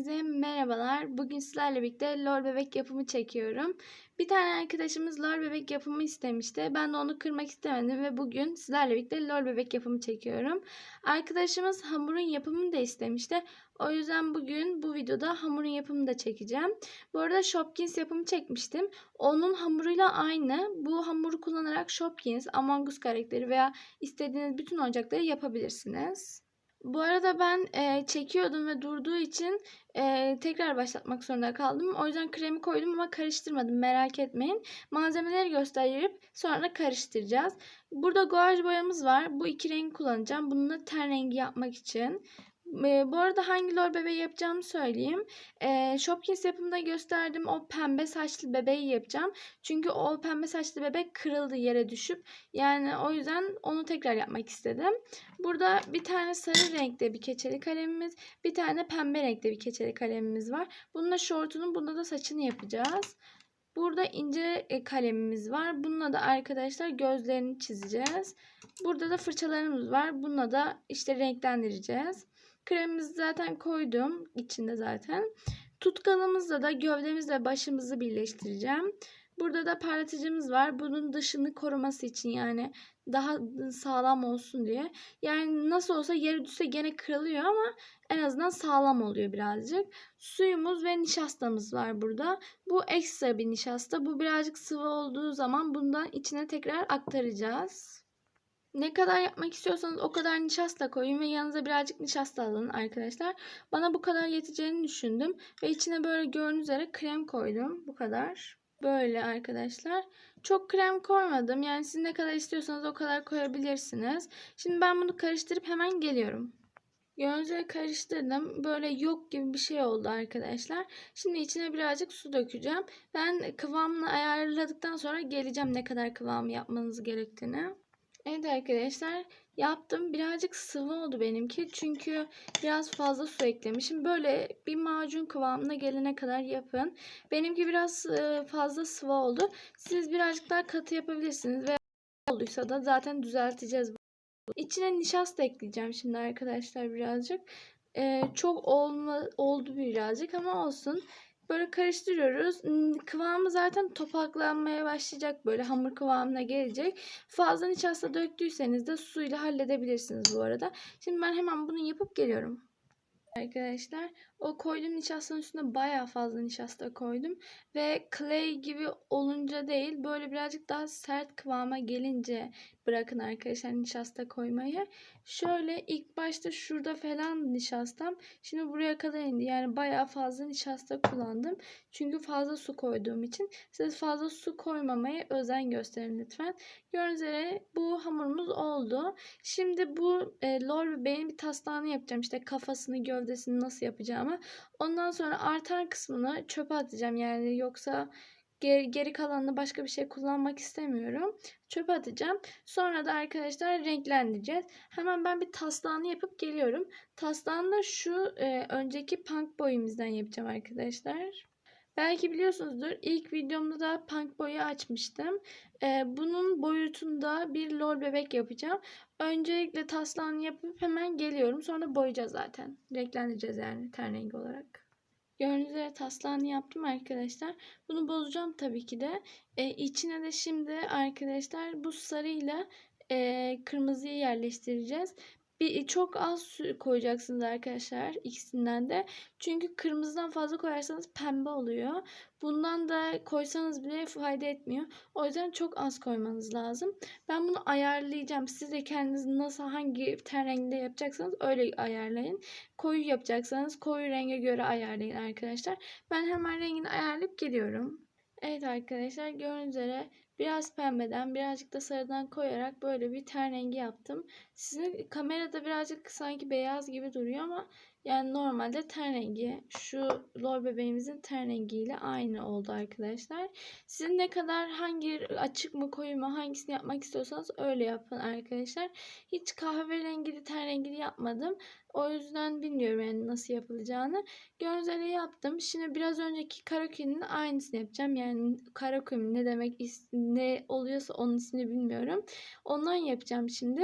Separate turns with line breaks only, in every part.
Hepinize merhabalar. Bugün sizlerle birlikte lor bebek yapımı çekiyorum. Bir tane arkadaşımız lor bebek yapımı istemişti. Ben de onu kırmak istemedim ve bugün sizlerle birlikte lor bebek yapımı çekiyorum. Arkadaşımız hamurun yapımını da istemişti. O yüzden bugün bu videoda hamurun yapımını da çekeceğim. Bu arada Shopkins yapımı çekmiştim. Onun hamuruyla aynı. Bu hamuru kullanarak Shopkins, Among Us karakteri veya istediğiniz bütün oyuncakları yapabilirsiniz. Bu arada ben e, çekiyordum ve durduğu için e, tekrar başlatmak zorunda kaldım. O yüzden kremi koydum ama karıştırmadım merak etmeyin. Malzemeleri gösterip sonra karıştıracağız. Burada guaj boyamız var. Bu iki rengi kullanacağım. Bununla ten rengi yapmak için. E, bu arada hangi lor bebeği yapacağımı söyleyeyim. E, Shopkins yapımında gösterdim o pembe saçlı bebeği yapacağım. Çünkü o pembe saçlı bebek kırıldı yere düşüp. Yani o yüzden onu tekrar yapmak istedim. Burada bir tane sarı renkte bir keçeli kalemimiz, bir tane pembe renkte bir keçeli kalemimiz var. Bununla şortunu, bunda da saçını yapacağız. Burada ince e, kalemimiz var. Bununla da arkadaşlar gözlerini çizeceğiz. Burada da fırçalarımız var. Bununla da işte renklendireceğiz. Kremimizi zaten koydum. içinde zaten. Tutkalımızla da gövdemizle başımızı birleştireceğim. Burada da parlatıcımız var. Bunun dışını koruması için yani daha sağlam olsun diye. Yani nasıl olsa yere düşse gene kırılıyor ama en azından sağlam oluyor birazcık. Suyumuz ve nişastamız var burada. Bu ekstra bir nişasta. Bu birazcık sıvı olduğu zaman bundan içine tekrar aktaracağız. Ne kadar yapmak istiyorsanız o kadar nişasta koyun ve yanınıza birazcık nişasta alın arkadaşlar. Bana bu kadar yeteceğini düşündüm ve içine böyle gördüğünüz üzere krem koydum. Bu kadar. Böyle arkadaşlar. Çok krem koymadım. Yani siz ne kadar istiyorsanız o kadar koyabilirsiniz. Şimdi ben bunu karıştırıp hemen geliyorum. Gördüğünüz karıştırdım. Böyle yok gibi bir şey oldu arkadaşlar. Şimdi içine birazcık su dökeceğim. Ben kıvamını ayarladıktan sonra geleceğim ne kadar kıvamı yapmanız gerektiğini. Evet arkadaşlar yaptım. Birazcık sıvı oldu benimki. Çünkü biraz fazla su eklemişim. Böyle bir macun kıvamına gelene kadar yapın. Benimki biraz fazla sıvı oldu. Siz birazcık daha katı yapabilirsiniz. Veya olduysa da zaten düzelteceğiz. İçine nişasta ekleyeceğim şimdi arkadaşlar birazcık. Ee, çok olma, oldu birazcık ama olsun. Böyle karıştırıyoruz. Kıvamı zaten topaklanmaya başlayacak. Böyle hamur kıvamına gelecek. Fazla nişasta döktüyseniz de suyla halledebilirsiniz bu arada. Şimdi ben hemen bunu yapıp geliyorum. Arkadaşlar o koyduğum nişastanın üstüne baya fazla nişasta koydum. Ve clay gibi olunca değil böyle birazcık daha sert kıvama gelince bırakın arkadaşlar nişasta koymayı. Şöyle ilk başta şurada falan nişastam. Şimdi buraya kadar indi. Yani baya fazla nişasta kullandım. Çünkü fazla su koyduğum için. Siz fazla su koymamaya özen gösterin lütfen. Gördüğünüz üzere bu hamurumuz oldu. Şimdi bu e, lor bebeğin bir taslağını yapacağım. İşte kafasını gövdesini nasıl yapacağımı. Ondan sonra artan kısmını çöpe atacağım. Yani yoksa geri, geri kalanını başka bir şey kullanmak istemiyorum. Çöpe atacağım. Sonra da arkadaşlar renklendireceğiz. Hemen ben bir taslağını yapıp geliyorum. Taslağını şu e, önceki punk boyumuzdan yapacağım arkadaşlar. Belki biliyorsunuzdur ilk videomda da punk boyu açmıştım. Ee, bunun boyutunda bir lol bebek yapacağım. Öncelikle taslağını yapıp hemen geliyorum. Sonra boyayacağız zaten. Renklendireceğiz yani ten rengi olarak. Gördüğünüz üzere taslağını yaptım arkadaşlar. Bunu bozacağım tabii ki de. Ee, içine de şimdi arkadaşlar bu sarıyla e, kırmızıyı yerleştireceğiz. Bir, çok az koyacaksınız arkadaşlar ikisinden de. Çünkü kırmızıdan fazla koyarsanız pembe oluyor. Bundan da koysanız bile fayda etmiyor. O yüzden çok az koymanız lazım. Ben bunu ayarlayacağım. Siz de kendiniz nasıl hangi ten renginde yapacaksanız öyle ayarlayın. Koyu yapacaksanız koyu renge göre ayarlayın arkadaşlar. Ben hemen rengini ayarlayıp geliyorum. Evet arkadaşlar gördüğünüz üzere biraz pembeden birazcık da sarıdan koyarak böyle bir ten rengi yaptım. Sizin kamerada birazcık sanki beyaz gibi duruyor ama yani normalde ten rengi şu lor bebeğimizin ten rengiyle aynı oldu arkadaşlar. Sizin ne kadar hangi açık mı koyu mu hangisini yapmak istiyorsanız öyle yapın arkadaşlar. Hiç kahverengili ten rengili yapmadım. O yüzden bilmiyorum yani nasıl yapılacağını. Gözleri yaptım. Şimdi biraz önceki karakömün aynısını yapacağım. Yani karakömün ne demek ne oluyorsa onun ismini bilmiyorum. Ondan yapacağım şimdi.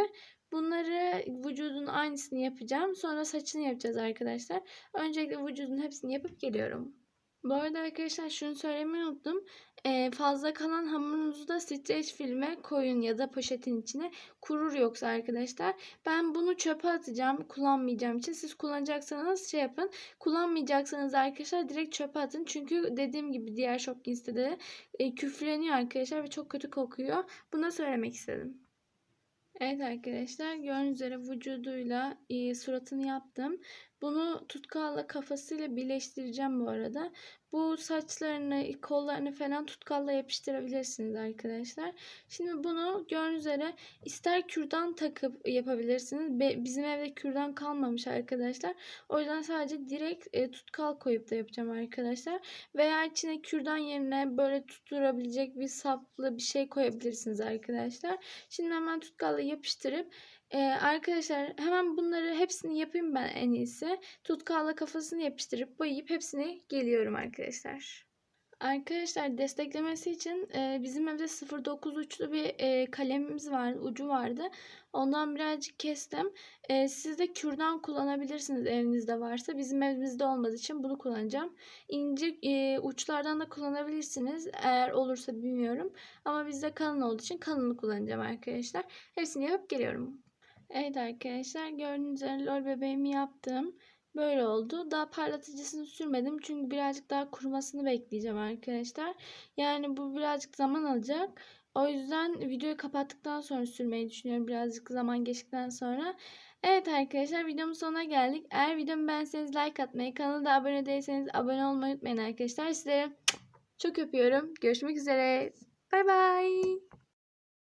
Bunları vücudun aynısını yapacağım. Sonra saçını yapacağız arkadaşlar. Öncelikle vücudun hepsini yapıp geliyorum. Bu arada arkadaşlar şunu söylemeyi unuttum. Ee, fazla kalan hamurunuzu da streç filme koyun ya da poşetin içine kurur yoksa arkadaşlar. Ben bunu çöpe atacağım kullanmayacağım için. Siz kullanacaksanız şey yapın. Kullanmayacaksanız arkadaşlar direkt çöpe atın. Çünkü dediğim gibi diğer Shopkins'te de e, küfleniyor arkadaşlar ve çok kötü kokuyor. Bunu da söylemek istedim. Evet arkadaşlar gördüğünüz üzere vücuduyla e, suratını yaptım. Bunu tutkalla kafasıyla birleştireceğim bu arada. Bu saçlarını, kollarını falan tutkalla yapıştırabilirsiniz arkadaşlar. Şimdi bunu gördüğünüz üzere ister kürdan takıp yapabilirsiniz. Bizim evde kürdan kalmamış arkadaşlar. O yüzden sadece direkt e, tutkal koyup da yapacağım arkadaşlar. Veya içine kürdan yerine böyle tutturabilecek bir saplı bir şey koyabilirsiniz arkadaşlar. Şimdi hemen tutkalla yapıştırıp ee, arkadaşlar hemen bunları hepsini yapayım ben en iyisi. Tutkalla kafasını yapıştırıp boyayıp hepsini geliyorum arkadaşlar. Arkadaşlar desteklemesi için e, bizim evde 09 uçlu bir e, kalemimiz vardı, ucu vardı. Ondan birazcık kestim. E, siz de kürdan kullanabilirsiniz evinizde varsa. Bizim evimizde olmadığı için bunu kullanacağım. İnce e, uçlardan da kullanabilirsiniz. Eğer olursa bilmiyorum. Ama bizde kalın olduğu için kalını kullanacağım arkadaşlar. Hepsini yapıp geliyorum. Evet arkadaşlar gördüğünüz üzere lol bebeğimi yaptım. Böyle oldu. Daha parlatıcısını sürmedim. Çünkü birazcık daha kurumasını bekleyeceğim arkadaşlar. Yani bu birazcık zaman alacak. O yüzden videoyu kapattıktan sonra sürmeyi düşünüyorum. Birazcık zaman geçtikten sonra. Evet arkadaşlar videomun sonuna geldik. Eğer videomu beğenseniz like atmayı, kanala da abone değilseniz abone olmayı unutmayın arkadaşlar. Sizleri çok öpüyorum. Görüşmek üzere. Bay bay.